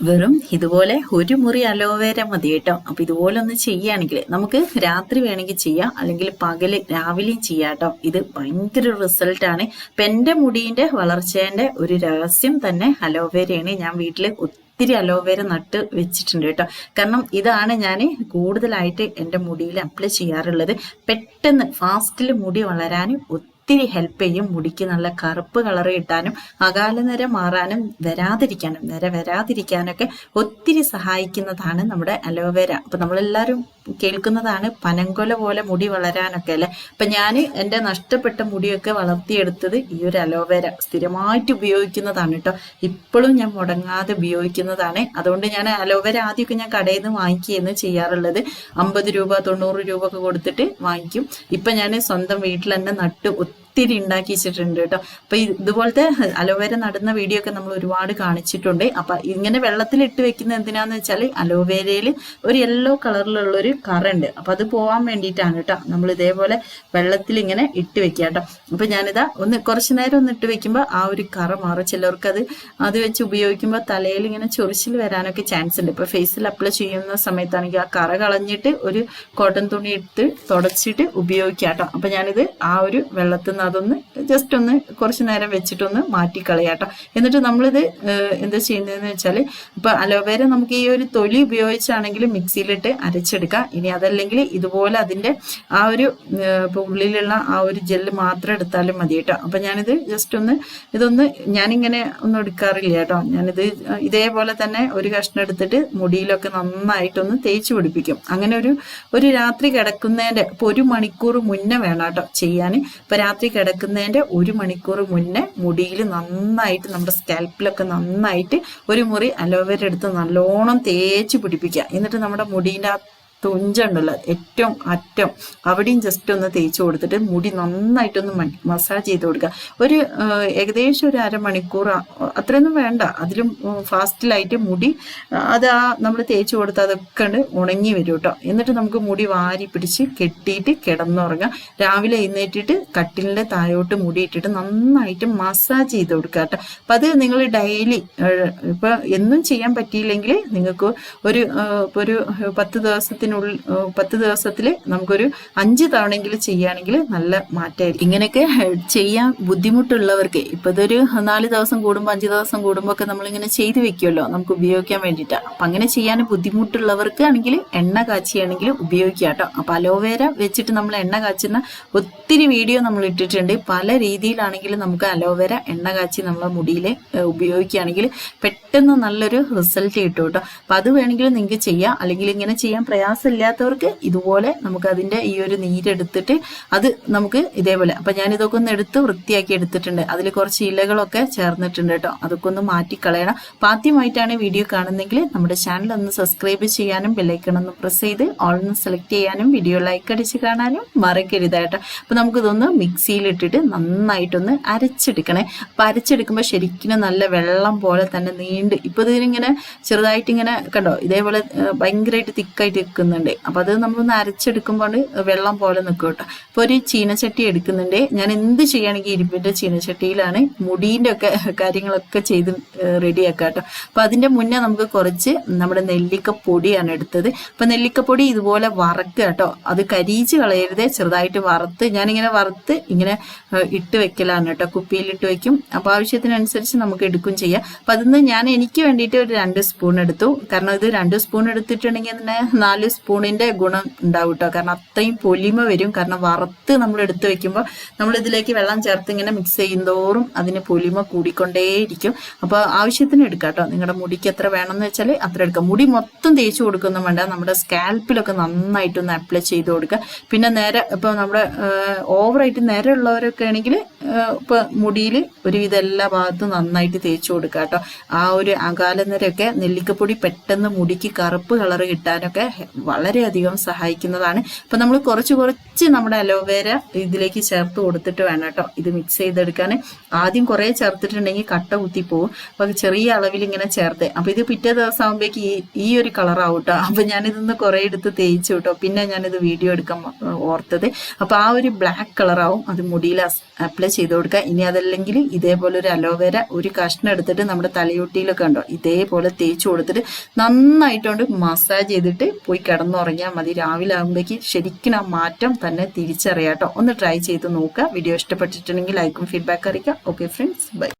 വെറും ഇതുപോലെ ഒരു മുറി അലോവേര മതി കേട്ടോ. അപ്പൊ ഇതുപോലെ ഒന്ന് ചെയ്യുകയാണെങ്കിൽ നമുക്ക് രാത്രി വേണമെങ്കിൽ ചെയ്യാം. അല്ലെങ്കിൽ പകൽ രാവിലെയും ചെയ്യാം കേട്ടോ. ഇത് ഭയങ്കര റിസൾട്ട് ആണ്. ഇപ്പൊ എന്റെ മുടിന്റെ വളർച്ചേന്റെ ഒരു രഹസ്യം തന്നെ അലോവേരയാണ് ഞാൻ വീട്ടിൽ ഒത്തിരി അലോവേര നട്ട് വെച്ചിട്ടുണ്ട് കേട്ടോ. കാരണം ഇതാണ് ഞാൻ കൂടുതലായിട്ട് എന്റെ മുടിയിൽ അപ്ലൈ ചെയ്യാറുള്ളത്. പെട്ടെന്ന് ഫാസ്റ്റിൽ മുടി വളരാൻ ഒത്തിരി ഹെൽപ്പ് ചെയ്യും. മുടിക്ക് നല്ല കറുപ്പ് കളർ കിട്ടാനും അകാല നിര മാറാനും വരാതിരിക്കാനും നിര വരാതിരിക്കാനൊക്കെ ഒത്തിരി സഹായിക്കുന്നതാണ് നമ്മുടെ അലോവേര അപ്പൊ നമ്മളെല്ലാവരും കേൾക്കുന്നതാണ് പനങ്കൊല പോലെ മുടി വളരാനൊക്കെ അല്ലേ? അപ്പൊ ഞാൻ എന്റെ നഷ്ടപ്പെട്ട മുടിയൊക്കെ വളർത്തിയെടുത്തത് ഈ ഒരു അലോവേര സ്ഥിരമായിട്ട് ഉപയോഗിക്കുന്നതാണ് കേട്ടോ. ഇപ്പോഴും ഞാൻ മുടങ്ങാതെ ഉപയോഗിക്കുന്നതാണ്. അതുകൊണ്ട് ഞാൻ അലോവേര ആദ്യമൊക്കെ ഞാൻ കടയിൽ നിന്ന് വാങ്ങിക്കുകയെന്ന് ചെയ്യാറുള്ളത്. അമ്പത് രൂപ തൊണ്ണൂറ് രൂപ ഒക്കെ കൊടുത്തിട്ട് വാങ്ങിക്കും. ഇപ്പൊ ഞാൻ സ്വന്തം വീട്ടിൽ തന്നെ നട്ട്. ഒത്തിരി ഉണ്ടാക്കി വെച്ചിട്ടുണ്ട് കേട്ടോ. അപ്പൊ ഇതുപോലത്തെ അലോവേര നടുന്ന വീഡിയോ ഒക്കെ നമ്മൾ ഒരുപാട് കാണിച്ചിട്ടുണ്ട്. അപ്പൊ ഇങ്ങനെ വെള്ളത്തിൽ ഇട്ട് വെക്കുന്ന എന്തിനാന്ന് വെച്ചാൽ അലോവേരയിൽ ഒരു യെല്ലോ കളറിലുള്ള ഒരു കറുണ്ട്. അപ്പൊ അത് പോവാൻ വേണ്ടിയിട്ടാണ് കേട്ടോ. നമ്മൾ ഇതേപോലെ വെള്ളത്തിൽ ഇങ്ങനെ ഇട്ട് വെക്കുക കേട്ടോ. അപ്പൊ ഞാനിതാ ഒന്ന് കുറച്ചു നേരം ഒന്ന് ഇട്ട് വെക്കുമ്പോൾ ആ ഒരു കറ മാറും. ചിലർക്ക് അത് അത് വെച്ച് ഉപയോഗിക്കുമ്പോൾ തലയിൽ ഇങ്ങനെ ചൊറിച്ചിൽ വരാനൊക്കെ ചാൻസ് ഉണ്ട്. ഇപ്പൊ ഫേസിൽ അപ്ലൈ ചെയ്യുന്ന സമയത്താണെങ്കിൽ ആ കറ കളഞ്ഞിട്ട് ഒരു കോട്ടൺ തുണി എടുത്ത് തുടച്ചിട്ട് ഉപയോഗിക്കാം കേട്ടോ. അപ്പൊ ഞാനിത് ആ ഒരു വെള്ളത്തിൽ നിന്ന് അതൊന്ന് ജസ്റ്റ് ഒന്ന് കുറച്ച് നേരം വെച്ചിട്ടൊന്ന് മാറ്റിക്കളയാട്ടോ. എന്നിട്ട് നമ്മളിത് എന്താ ചെയ്യുന്നതെന്ന് വെച്ചാൽ ഇപ്പൊ അലോവേര നമുക്ക് ഈ ഒരു തൊലി ഉപയോഗിച്ചാണെങ്കിൽ മിക്സിയിലിട്ട് അരച്ചെടുക്കാം. ഇനി അതല്ലെങ്കിൽ ഇതുപോലെ അതിന്റെ ആ ഒരു ഉള്ളിലുള്ള ആ ഒരു ജെല്ല് മാത്രം എടുത്താലും മതി കേട്ടോ. അപ്പൊ ഞാനിത് ജസ്റ്റ് ഒന്ന് ഇതൊന്ന് ഞാനിങ്ങനെ ഒന്നും എടുക്കാറില്ല കേട്ടോ. ഞാനിത് ഇതേപോലെ തന്നെ ഒരു കഷ്ണം എടുത്തിട്ട് മുടിയിലൊക്കെ നന്നായിട്ടൊന്ന് തേച്ച് പിടിപ്പിക്കും. അങ്ങനെ ഒരു ഒരു രാത്രി കിടക്കുന്നതിന്റെ ഇപ്പൊ ഒരു മണിക്കൂർ മുന്നേ വേണം കേട്ടോ ചെയ്യാൻ ഇപ്പൊ രാത്രി കിടക്കുന്നതിന്റെ ഒരു മണിക്കൂർ മുന്നേ മുടിയിൽ നന്നായിട്ട് നമ്മുടെ സ്കാൽപ്പിലൊക്കെ നന്നായിട്ട് ഒരു മുറി അലോവേര എടുത്ത് നല്ലോണം തേച്ച് പിടിപ്പിക്കുക. എന്നിട്ട് നമ്മുടെ മുടീന്റെ തുഞ്ചുണ്ടല്ലോ ഏറ്റവും അറ്റം. അവിടെയും ജസ്റ്റ് ഒന്ന് തേച്ച് കൊടുത്തിട്ട് മുടി നന്നായിട്ടൊന്ന് മസാജ് ചെയ്ത് കൊടുക്കുക ഒരു ഏകദേശം ഒരു അരമണിക്കൂർ അത്രയൊന്നും വേണ്ട. അതിലും ഫാസ്റ്റിലായിട്ട് മുടി അത് ആ നമ്മൾ തേച്ച് കൊടുത്ത് അതൊക്കെ ഉണങ്ങി വരും കേട്ടോ. എന്നിട്ട് നമുക്ക് മുടി വാരി പിടിച്ച് കെട്ടിയിട്ട് കിടന്നുറങ്ങാം. രാവിലെ എഴുന്നേറ്റിട്ട് കട്ടിലിന്റെ താഴോട്ട് മുടി ഇട്ടിട്ട് നന്നായിട്ട് മസാജ് ചെയ്ത് കൊടുക്കുക കേട്ടോ. അപ്പം അത് നിങ്ങൾ ഡെയിലി ഇപ്പം എന്നും ചെയ്യാൻ പറ്റിയില്ലെങ്കിൽ നിങ്ങൾക്ക് ഒരു ഇപ്പോൾ ഒരു പത്ത് ദിവസത്തിന് ദിവസത്തിനുള്ളിൽ പത്ത് ദിവസത്തിൽ നമുക്കൊരു അഞ്ച് തവണയെങ്കിലും ചെയ്യുകയാണെങ്കിൽ നല്ല മാറ്റമായിരിക്കും ഇങ്ങനെയൊക്കെ ചെയ്യാൻ ബുദ്ധിമുട്ടുള്ളവർക്ക് ഇപ്പം ഇതൊരു നാല് ദിവസം കൂടുമ്പോൾ അഞ്ച് ദിവസം കൂടുമ്പോൾ ഒക്കെ നമ്മളിങ്ങനെ ചെയ്തു വെക്കുമല്ലോ നമുക്ക് ഉപയോഗിക്കാൻ വേണ്ടിയിട്ടാണ് അപ്പം അങ്ങനെ ചെയ്യാൻ ബുദ്ധിമുട്ടുള്ളവർക്ക് ആണെങ്കിൽ എണ്ണ കാച്ചിയാണെങ്കിൽ ഉപയോഗിക്കുക കേട്ടോ. അപ്പം അലോവേര വെച്ചിട്ട് നമ്മൾ എണ്ണ കാച്ചുന്ന ഒത്തിരി വീഡിയോ നമ്മൾ ഇട്ടിട്ടുണ്ട്. പല രീതിയിലാണെങ്കിലും നമുക്ക് അലോവേര എണ്ണ കാച്ചി നമ്മളെ മുടിയിൽ ഉപയോഗിക്കുകയാണെങ്കിൽ പെട്ടെന്ന് നല്ലൊരു റിസൾട്ട് കിട്ടും കേട്ടോ. അപ്പം അത് വേണമെങ്കിൽ നിങ്ങൾക്ക് ചെയ്യാം. അല്ലെങ്കിൽ ഇങ്ങനെ ചെയ്യാൻ പ്രയാസം ഇല്ലാത്തവർക്ക് ഇതുപോലെ നമുക്ക് അതിന്റെ ഈ ഒരു നീരെടുത്തിട്ട് അത് നമുക്ക് ഇതേപോലെ അപ്പൊ ഞാൻ ഇതൊക്കെ ഒന്ന് എടുത്ത് വൃത്തിയാക്കി എടുത്തിട്ടുണ്ട്. അതിൽ കുറച്ച് ഇലകളൊക്കെ ചേർന്നിട്ടുണ്ട് കേട്ടോ. അതൊക്കെ ഒന്ന് മാറ്റിക്കളയണം. അപ്പൊ ആദ്യമായിട്ടാണ് വീഡിയോ കാണുന്നെങ്കിൽ നമ്മുടെ ചാനൽ ഒന്ന് സബ്സ്ക്രൈബ് ചെയ്യാനും ബെല്ലൈക്കൺ ഒന്ന് പ്രസ് ചെയ്ത് ഓൾ ഒന്ന് സെലക്ട് ചെയ്യാനും വീഡിയോ ലൈക്ക് അടിച്ച് കാണാനും മറക്കരുത് കേട്ടോ. അപ്പൊ നമുക്കിതൊന്ന് മിക്സിയിലിട്ടിട്ട് നന്നായിട്ടൊന്ന് അരച്ചെടുക്കണേ. അപ്പൊ അരച്ചെടുക്കുമ്പോൾ ശരിക്കും നല്ല വെള്ളം പോലെ തന്നെ നീണ്ട് ഇപ്പൊ ഇതിനിങ്ങനെ ചെറുതായിട്ട് ഇങ്ങനെ കണ്ടോ? ഇതേപോലെ ഭയങ്കരമായിട്ട് തിക്കായിട്ട് നിൽക്കുന്നുണ്ട് അപ്പൊ അത് നമ്മളൊന്ന് അരച്ചെടുക്കുമ്പോൾ വെള്ളം പോലെ നിൽക്കും കേട്ടോ. അപ്പൊ ഒരു ചീനച്ചട്ടി എടുക്കുന്നുണ്ട്. ഞാൻ എന്ത് ചെയ്യുകയാണെങ്കിൽ ഇരുമ്പിന്റെ ചീനച്ചട്ടിയിലാണ് മുടീന്റെ ഒക്കെ കാര്യങ്ങളൊക്കെ ചെയ്ത് റെഡിയാക്കുക കേട്ടോ. അപ്പൊ അതിന്റെ മുന്നേ നമുക്ക് കുറച്ച് നമ്മുടെ നെല്ലിക്ക പൊടിയാണ് എടുത്തത്. അപ്പൊ നെല്ലിക്കപ്പൊടി ഇതുപോലെ വറക്കുക കേട്ടോ. അത് കരിയിച്ച് കളയരുത്. ചെറുതായിട്ട് വറുത്ത് ഞാനിങ്ങനെ വറുത്ത് ഇങ്ങനെ ഇട്ട് വെക്കലാണ് കേട്ടോ. കുപ്പിയിലിട്ട് വെക്കും. അപ്പൊ ആവശ്യത്തിനനുസരിച്ച് നമുക്ക് എടുക്കും ചെയ്യാം. അപ്പൊ അതിന്ന് ഞാൻ എനിക്ക് വേണ്ടിയിട്ട് ഒരു രണ്ട് സ്പൂൺ എടുത്തു. കാരണം ഇത് രണ്ട് സ്പൂൺ എടുത്തിട്ടുണ്ടെങ്കിൽ തന്നെ നാല് സ്പൂണിന്റെ ഗുണം ഉണ്ടാവും കേട്ടോ കാരണം അത്രയും പൊലിമ വരും. കാരണം വറുത്ത് നമ്മൾ എടുത്ത് വെക്കുമ്പോൾ നമ്മൾ ഇതിലേക്ക് വെള്ളം ചേർത്ത് ഇങ്ങനെ മിക്സ് ചെയ്യുന്തോറും അതിന് പൊലിമ കൂടിക്കൊണ്ടേയിരിക്കും. അപ്പോൾ ആവശ്യത്തിന് എടുക്കാം കേട്ടോ. നിങ്ങളുടെ മുടിക്ക് എത്ര വേണമെന്ന് വെച്ചാൽ അത്ര എടുക്കുക മുടി മൊത്തം തേച്ച് കൊടുക്കുന്നു വേണ്ട. നമ്മുടെ സ്കാൽപ്പിലൊക്കെ നന്നായിട്ടൊന്ന് അപ്ലൈ ചെയ്ത് കൊടുക്കുക. പിന്നെ നേരെ ഇപ്പോൾ നമ്മുടെ ഓവറായിട്ട് നേരെ ഉള്ളവരൊക്കെ ആണെങ്കിൽ ഇപ്പോൾ മുടിയിൽ ഒരുവിധം എല്ലാ ഭാഗത്തും നന്നായിട്ട് തേച്ചു കൊടുക്കുക കേട്ടോ ആ ഒരു അകാല നിരയൊക്കെ നെല്ലിക്കപ്പൊടി പെട്ടെന്ന് മുടിക്ക് കറുപ്പ് കളർ കിട്ടാനൊക്കെ വളരെയധികം സഹായിക്കുന്നതാണ്. അപ്പം നമ്മൾ കുറച്ച് കുറച്ച് നമ്മുടെ അലോവേര ഇതിലേക്ക് ചേർത്ത് കൊടുത്തിട്ട് വേണം കേട്ടോ ഇത് മിക്സ് ചെയ്തെടുക്കാൻ. ആദ്യം കുറേ ചേർത്തിട്ടുണ്ടെങ്കിൽ കട്ട കുത്തി പോകും അപ്പം ചെറിയ അളവിൽ ഇങ്ങനെ ചേർത്ത്. അപ്പം ഇത് പിറ്റേ ദിവസം ആകുമ്പോഴേക്ക് ഈ ഈ ഒരു കളറാവും കേട്ടോ അപ്പം ഞാനിതൊന്ന് കുറേ എടുത്ത് തേച്ചു കേട്ടോ പിന്നെ ഞാനിത് വീഡിയോ എടുക്കാൻ ഓർത്തത്. അപ്പൊ ആ ഒരു ബ്ലാക്ക് കളറാവും അത് മുടിയിൽ അപ്ലൈ ചെയ്ത് കൊടുക്കുക. ഇനി അതല്ലെങ്കിൽ ഇതേപോലെ ഒരു അലോവേര ഒരു കഷ്ണം എടുത്തിട്ട് നമ്മുടെ തലയൊട്ടിയിലൊക്കെ ഉണ്ടോ ഇതേപോലെ തേച്ച് കൊടുത്തിട്ട് നന്നായിട്ടുണ്ട് മസാജ് ചെയ്തിട്ട് പോയി കിടന്നുറങ്ങിയാൽ മതി. രാവിലെ ആകുമ്പോഴേക്ക് ശരിക്കും ആ മാറ്റം തന്നെ തിരിച്ചറിയാം കേട്ടോ. ഒന്ന് ട്രൈ ചെയ്ത് നോക്കുക. വീഡിയോ ഇഷ്ടപ്പെട്ടിട്ടുണ്ടെങ്കിൽ ലൈക്കും ഫീഡ്ബാക്ക് അറിയിക്കുക. Okay friends bye